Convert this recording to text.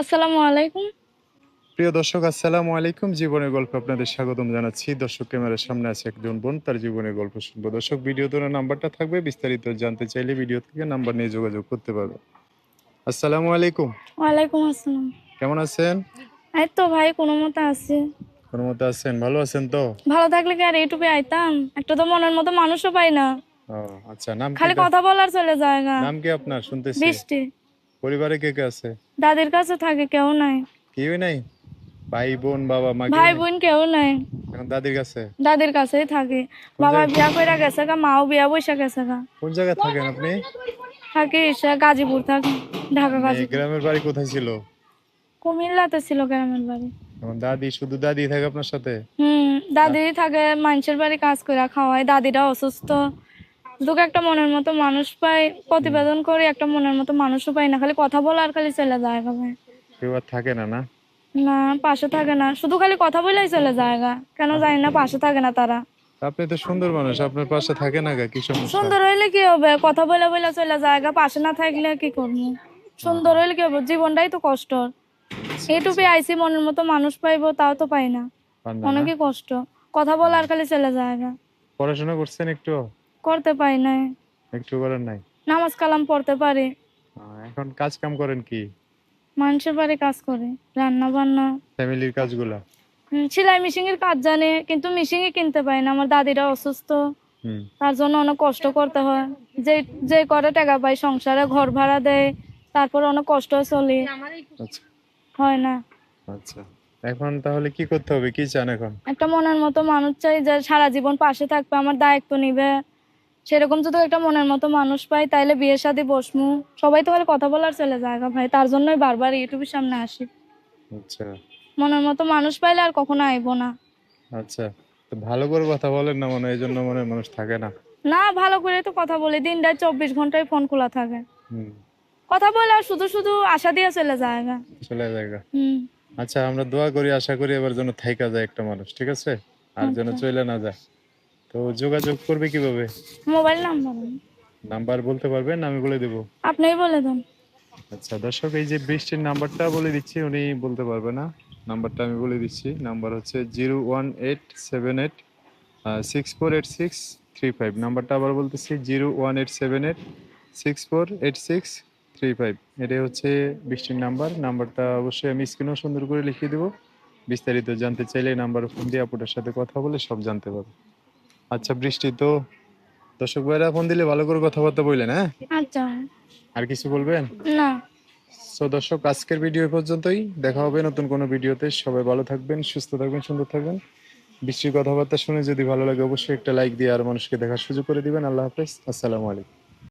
আসসালামু আলাইকুম। প্রিয় দর্শক আসসালামু আলাইকুম। জীবনের গল্প আপনাদের স্বাগতম জানাচ্ছি। দর্শক ক্যামেরার সামনে আছে একজন বোন তার জীবনের গল্প শুনব। দর্শক ভিডিও নাম্বারটা থাকবে। বিস্তারিত জানতে চাইলে ভিডিও থেকে নাম্বার নিয়ে যোগাযোগ করতে পারবে। আসসালামু আলাইকুম। ওয়ালাইকুম আসসালাম। কেমন আছেন? এই তো ভাই কোনো মতো আছে। কোনো মতো আছেন? ভালো আছেন তো? ভালো থাকলে কি আর ইউটিউবে আইতাম? একটা তো মনের মতো মানুষও পাই না। ও, আচ্ছা নাম খালি কথা বলার চলে যায় গা নাম কি আপনার? শুনতেছি। বৃষ্টি। পরিবারে কে কে আছে? দাদির কাছে থাকে কেউ নাই। কেউই নাই? ভাই বোন বাবা মা ভাই বোন কেউ নাই। এখন দাদির কাছে? দাদির কাছেই থাকে। বাবা বিয়া করে গেছে গা মাও বিয়া বৈশা গেছে গা। কোন জায়গায় থাকেন আপনি? থাকে সে গাজীপুর থাকে ঢাকা গাজীপুর। গ্রামের বাড়ি কোথায় ছিল? কুমিল্লাতে ছিল গ্রামের বাড়ি। এখন দাদি শুধু দাদি থাকে আপনার সাথে? হুম দাদি থাকে মানুষের বাড়ি কাজ করে খাওয়ায় দাদিটা অসুস্থ। দুটো একটা মনের মতো মানুষ পাই প্রতিবেদন করে একটা মনের মতো মানুষও পাই না খালি কথা বলে আর খালি চলে যায় ভাই কেউ আর থাকে না না? না পাশে থাকে না শুধু খালি কথা বলেই চলে যায় গা কেন জানি না পাশে থাকে না তারা। আপনি তো সুন্দর মানুষ আপনার পাশে থাকে না কি সমস্যা? সুন্দর হইলে কি হবে কথা বলে বলে চলে যায় গা পাশে না থাকলে কি করব? সুন্দর হইলে কি হবে জীবনটাই তো কষ্ট এইটুকু আইসি মনের মতো মানুষ পাইবো তাও তো পাই না? অনেকই কষ্ট কথা বলে আর খালি চলে যায় গা। পড়াশোনা করছেন একটু? করতে পাই নাই। একটু করেন নাই? নামাজ কালাম পড়তে পারি। এখন কাজ কাম করেন কি? মানুষের বাড়ি কাজ করে রান্না বান্না ফ্যামিলির কাজগুলা? সেলাই মেশিন এর কাজ জানে কিন্তু মেশিনই কিনতে পারি না। আমার দাদিরা অসুস্থ। তার জন্য অনেক কষ্ট করতে হয়। যে যে করে টাকা পাই সংসারে ঘর ভাড়া দেয় তারপর অনেক কষ্ট চলে। আচ্ছা। হয় না। আচ্ছা। এখন তাহলে কি করতে হবে? কি চান এখন? একটা মনের মতো মানুষ চাই যে সারা জীবন পাশে থাকবে আমার দায়িত্ব নিবে। সেরকম যদি একটা মনের মতো মানুষ পাই তাইলে বিয়ে শাদী বসমু। সবাই তো কথা বলার চলে যায় ভাই তার জন্যই বারবার ইউটিউবের সামনে আসি। আচ্ছা। মনের মতো মানুষ পাইলে আর কখনো আইব না। আচ্ছা তো ভালো করে কথা বলেন না মনে হয়, এই জন্য মনে মানুষ থাকে না। না ভালো করে তো কথা বলি দিনটা চব্বিশ ঘন্টায় ফোন খোলা থাকে। হুম। কথা বলে আর শুধু শুধু আশা দিয়ে চলে যায় না চলে জায়গা হুম। আচ্ছা আমরা দোয়া করি আশা করি এবার যেন থাইকা যায় একটা মানুষ ঠিক আছে? আর যেন আচ্ছা। চলে না যায়। তো যোগাযোগ করবে কীভাবে? Mobile number. নাম্বার বলতে পারবেন? আমি বলে দেবো। আপনিই বলে দেন। আচ্ছা দর্শক এই যে বৃষ্টির নাম্বারটা বলে দিচ্ছি উনি বলতে পারবে না। নাম্বারটা আমি বলে দিচ্ছি। নাম্বার হচ্ছে zero one eight seven eight six four eight six three five. নাম্বারটা আবার বলতেছি zero one eight seven eight six four eight six three five. এটাই হচ্ছে বৃষ্টির নাম্বার। নাম্বারটা অবশ্যই আমি স্ক্রিনেও সুন্দর করে লিখিয়ে দেবো। বিস্তারিত জানতে চাইলে নাম্বার ফোন দিয়ে আপুটার সাথে কথা বলে সব জানতে পারবে। আচ্ছা বৃষ্টি তো। দর্শক ভাইরা ফোন দিলে ভালো করে কথাবার্তা বললেন হ্যাঁ? আচ্ছা। আর কিছু বলবেন? না। সো দর্শক আজকের ভিডিও পর্যন্তই। দেখা হবে নতুন কোনো ভিডিওতে। সবাই ভালো থাকবেন সুস্থ থাকবেন সুন্দর থাকবেন। বৃষ্টির কথাবার্তা শুনে যদি ভালো লাগে অবশ্যই একটা লাইক দিয়ে আর মানুষকে দেখার সুযোগ করে দিবেন। আল্লাহ হাফেজ। আসসালামু আলাইকুম।